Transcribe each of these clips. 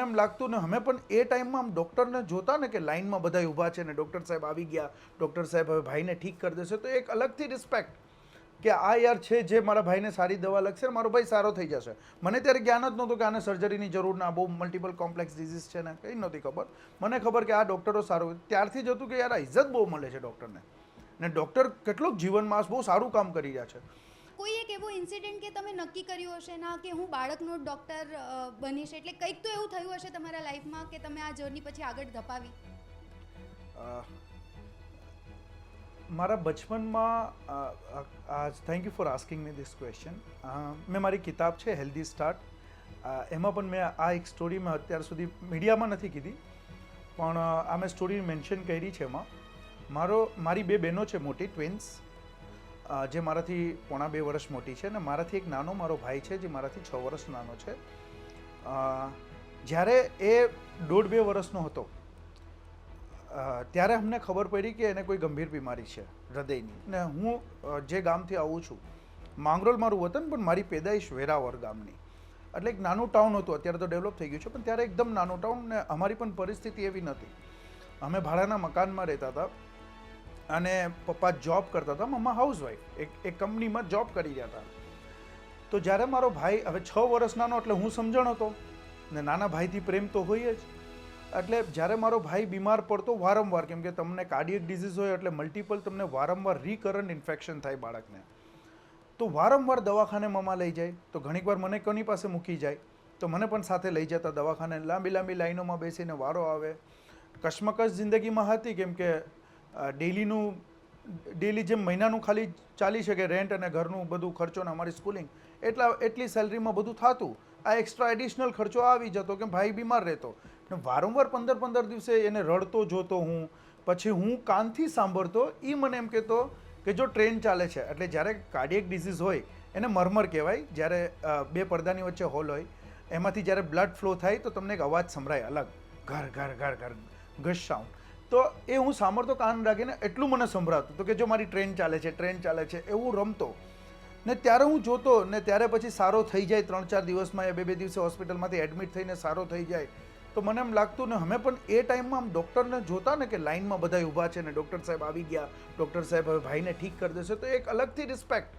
મને એમ લાગતું ને અમે પણ એ ટાઈમમાં આમ ડૉક્ટરને જોતા ને કે લાઇનમાં બધા ઊભા છે ને ડૉક્ટર સાહેબ આવી ગયા ડૉક્ટર સાહેબ હવે ભાઈને ઠીક કરી દેશે, તો એક અલગથી રિસ્પેક્ટ કે આ યાર છે જે મારા ભાઈને સારી દવા લખશે ને મારો ભાઈ સારો થઈ જશે. મને ત્યારે જ્ઞાન જ નહોતું કે આને સર્જરીની જરૂર ના બહુ મલ્ટિપલ કોમ્પ્લેક્સ ડિઝીઝ છે ને કંઈ નહોતી ખબર. મને ખબર કે આ ડૉક્ટરો સારું ત્યારથી જ હતું કે યાર આ ઇજ્જત બહુ મળે છે ડૉક્ટરને ને. ડૉક્ટર કેટલોક જીવનમાં બહુ સારું કામ કરી રહ્યા છે. કોઈ એક એવો ઇન્સિડન્ટ કે તમે નક્કી કર્યું હશે ના કે હું બાળકનો ડૉક્ટર બનીશ? એટલે કંઈક તો એવું થયું હશે તમારા લાઈફમાં કે તમે આ જર્ની પછી આગળ ધપાવી? મારા બચપનમાં thank you for asking me this question મેં મારી કિતાબ છે હેલ્ધી સ્ટાર્ટ એમાં પણ મેં આ એક સ્ટોરી મેં અત્યાર સુધી મીડિયામાં નથી કીધી, પણ આ મેં સ્ટોરી મેન્શન કરી છે એમાં. મારો, મારી બે બહેનો છે, મોટી ટ્વિન્સ જે મારાથી પોણા બે વર્ષ મોટી છે અને મારાથી એક નાનો મારો ભાઈ છે જે મારાથી છ વર્ષ નાનો છે. જ્યારે એ દોઢ બે વર્ષનો હતો ત્યારે અમને ખબર પડી કે એને કોઈ ગંભીર બીમારી છે, હૃદયની. ને હું જે ગામથી આવું છું, માંગરોલ મારું વતન, પણ મારી પેદાઈશ વેરાવર ગામની. એટલે એક નાનું ટાઉન હતું, અત્યારે તો ડેવલપ થઈ ગયું છે, પણ ત્યારે એકદમ નાનું ટાઉન ને અમારી પણ પરિસ્થિતિ એવી નથી અમે ભાડાના મકાનમાં રહેતા હતા. અને પપ્પા જોબ કરતા હતા, મમ્મા હાઉસવાઈફ એક એક કંપનીમાં જોબ કરી રહ્યા હતા. તો જ્યારે મારો ભાઈ, હવે છ વર્ષ નાનો એટલે હું સમજણ હતો. ને નાના ભાઈથી પ્રેમ તો હોય જ. એટલે જ્યારે મારો ભાઈ બીમાર પડતો વારંવાર, કેમ કે તમને કાર્ડિયક ડિઝીઝ હોય એટલે મલ્ટિપલ તમને વારંવાર રિકરન્ટ ઇન્ફેક્શન થાય બાળકને. તો વારંવાર દવાખાને મમ્મા લઈ જાય. તો ઘણીકવાર મને કોની પાસે મૂકી જાય. તો મને પણ સાથે લઈ જતા દવાખાને લાંબી લાંબી લાઈનોમાં બેસીને વારો આવે. કશ્મકશ જિંદગીમાં હતી, કેમ કે ડેલીનું, ડેલી જેમ મહિનાનું ખાલી ચાલી શકે રેન્ટ અને ઘરનું બધું ખર્ચો ને અમારી સ્કૂલિંગ એટલા, એટલી સેલરીમાં બધું થતું. આ એક્સ્ટ્રા એડિશનલ ખર્ચો આવી જતો કે ભાઈ બીમાર રહેતો. ને વારંવાર પંદર પંદર દિવસે એને રડતો જોતો હું. પછી હું કાનથી સાંભળતો એ મને એમ કહેતો કે જો ટ્રેન ચાલે છે, એટલે જ્યારે કાર્ડિયક ડિઝીઝ હોય, એને મરમર કહેવાય. જ્યારે બે પડદાની વચ્ચે હોલ હોય, એમાંથી જ્યારે બ્લડ ફ્લો થાય તો તમને એક અવાજ સંભળાય અલગ. ઘર ઘર ઘર ઘર ગશ સાઉન્ડ તો એ હું સાંભળતો કાન રાખીને એટલું મને સંભળાતું તો કે જો મારી ટ્રેન ચાલે છે, ટ્રેન ચાલે છે, એવું રમતો. ને ત્યારે હું જોતો ને ત્યારે પછી સારો થઈ જાય, ત્રણ ચાર દિવસમાં એ બે બે દિવસે હોસ્પિટલમાંથી એડમિટ થઈને સારો થઈ જાય, તો મને એમ લાગતું ને અમે પણ એ ટાઈમમાં આમ ડૉક્ટરને જોતા ને કે લાઇનમાં બધા ઊભા છે ને ડૉક્ટર સાહેબ આવી ગયા, ડૉક્ટર સાહેબ હવે ભાઈને ઠીક કરી દેશે, તો એક અલગથી રિસ્પેક્ટ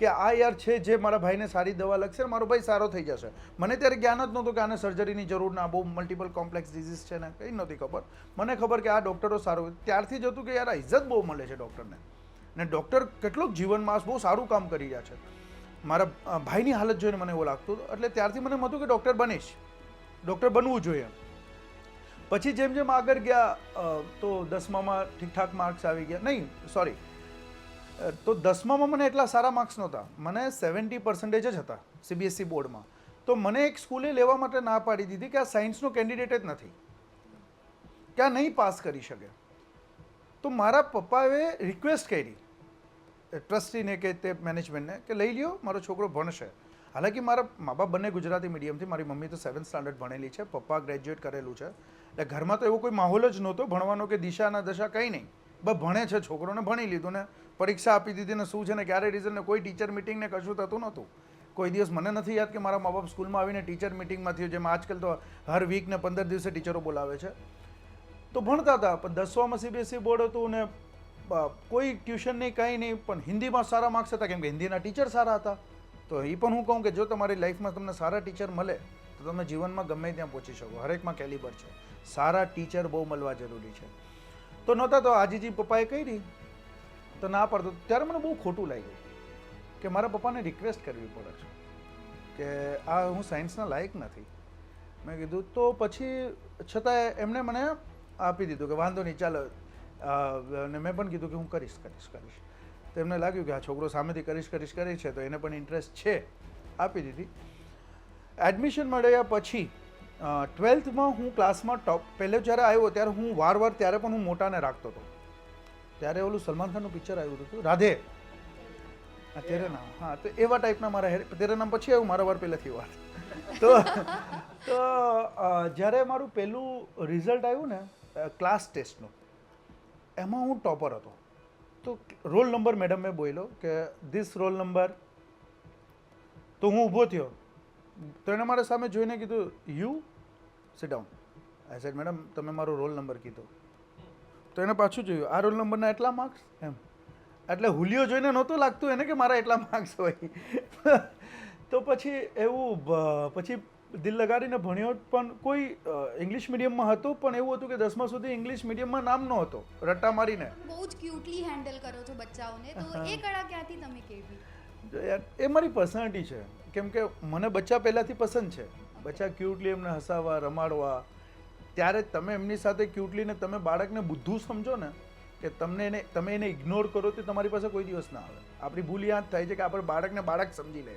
કે આ યાર છે જે મારા ભાઈને સારી દવા લખશે મારો ભાઈ સારો થઈ જશે. મને ત્યારે જ્ઞાન જ નહોતું કે આને સર્જરીની જરૂર ના, બહુ મલ્ટિપલ કોમ્પ્લેક્સ ડિઝીઝ છે ને, કંઈ નહોતી ખબર. મને ખબર કે આ ડૉક્ટરો સારું, ત્યારથી જ હતું કે યાર આ ઇજ્જત બહુ મળે છે ડૉક્ટરને ને. ડૉક્ટર કેટલોક જીવનમાં બહુ સારું કામ કરી રહ્યા છે. મારા ભાઈની હાલત જોઈને મને એવું લાગતું હતું, એટલે ત્યારથી મને મતું કે ડૉક્ટર બનીશ. ડૉક્ટર બનવું જોઈએ. પછી જેમ જેમ આગળ ગયા તો દસમામાં ઠીકઠાક માર્ક્સ આવી ગયા. નહીં સોરી તો દસમામાં મને એટલા સારા માર્ક્સ નહોતા. મને સેવન્ટી પર્સન્ટેજ જ હતા સીબીએસસી બોર્ડમાં. તો મને એક સ્કૂલે લેવા માટે ના પાડી દીધી કે આ સાયન્સનો કેન્ડિડેટ જ નથી. કે આ નહીં પાસ કરી શકે. તો મારા પપ્પાએ રિક્વેસ્ટ કરી. ટ્રસ્ટીને કે તે મેનેજમેન્ટને કે લઈ લ્યો, મારો છોકરો ભણશે. હાલાકી મારા મા બાપ બંને ગુજરાતી મીડિયમથી મારી મમ્મી તો સેવન્થ સ્ટાન્ડર્ડ ભણેલી છે, પપ્પા ગ્રેજ્યુએટ કરેલું છે. એટલે ઘરમાં તો એવો કોઈ માહોલ જ નહોતો, ભણવાનો કે દિશાના દશા કંઈ નહીં. બસ ભણે છે, છોકરોને ભણી લીધું ને. પરીક્ષા આપી દીધી ને શું છે ને ક્યારે રિઝલ્ટ ને કોઈ ટીચર મિટિંગ ને કશું થતું નહોતું. કોઈ દિવસ મને નથી યાદ કે મારા મા બાપ સ્કૂલમાં આવીને ટીચર મિટિંગમાં થયું, જેમ આજકાલ તો હર વીક ને પંદર દિવસે ટીચરો બોલાવે છે. તો ભણતા હતા, પણ દસવામાં સીબીએસસી બોર્ડ હતું ને કોઈ ટ્યુશન નહીં કંઈ નહીં, પણ હિન્દીમાં સારા માર્ક્સ હતા, કેમ કે હિન્દીના ટીચર સારા હતા. તો એ પણ હું કહું કે જો તમારી લાઈફમાં તમને સારા ટીચર મળે, તો તમે જીવનમાં ગમે ત્યાં પહોંચી શકો. હરેકમાં કેલિબર છે. સારા ટીચર બહુ મળવા જરૂરી છે. તો નહોતા, તો આજીજી પપ્પાએ કહી તો ના પડતો. ત્યારે મને બહુ ખોટું લાગ્યું કે મારા પપ્પાને રિક્વેસ્ટ કરવી પડે છે. કે આ હું સાયન્સના લાયક નથી. મેં કીધું, તો પછી છતાંય એમણે મને આપી દીધું કે વાંધો નહીં, ચાલો અને મેં પણ કીધું કે હું કરીશ કરીશ કરીશ. તો એમને લાગ્યું કે આ છોકરો સામેથી કરીશ કરીશ, કરી છે, તો એને પણ ઇન્ટરેસ્ટ છે. આપી દીધી. એડમિશન મળ્યા પછી ટ્વેલ્થમાં હું ક્લાસમાં ટોપ, પહેલે જ્યારે આવ્યો ત્યારે હું વાર વાર ત્યારે પણ હું મોટાને રાખતો હતો. ત્યારે ઓલું સલમાન ખાનનું પિક્ચર આવ્યું હતું, રાધે. તેરે નામ. હા, તો એવા ટાઈપના મારા હેર તેરે નામ પછી આવ્યું, મારા વાર પહેલેથી વાત તો તો જ્યારે મારું પહેલું રિઝલ્ટ આવ્યું ને ક્લાસ ટેસ્ટનું, એમાં હું ટોપર હતો. તો રોલ નંબર મેડમે બોલ્યો કે ધીસ રોલ નંબર. તો હું ઊભો થયો. તો એણે મારા સામે જોઈને કીધું you sit down I said madam તમે મારો રોલ નંબર કીધો. તો એને પાછું જોયું આ રોલ નંબરના એટલા માર્ક્સ એમ. એટલે હુલિયો જોઈને નહોતું લાગતું એને કે મારા એટલા માર્ક્સ હોય. તો પછી એવું પછી દિલ લગાડીને ભણ્યો પણ કોઈ ઇંગ્લિશ મીડિયમમાં હતો પણ એવું હતું કે દસમા સુધી ઇંગ્લિશ મીડિયમમાં નામ ન હતો રટ્ટા મારીને. બહુ જ ક્યુટલી હેન્ડલ કરો છો બચ્ચાઓને. તો એ કળા ક્યાંથી તમે યાર એ મારી પર્સનાલિટી છે. કેમ કે મને બચ્ચા પહેલાંથી પસંદ છે. બચ્ચા ક્યુટલી એમને હસાવવા, રમાડવા. ત્યારે તમે એમની સાથે ક્યુટલીને તમે બાળકને બુદ્ધું સમજો ને, કે તમને એને, તમે એને ઇગ્નોર કરો તો તમારી પાસે કોઈ દિવસ ના આવે. આપણી ભૂલ યાદ થાય છે કે આપણે બાળકને બાળક સમજી લે.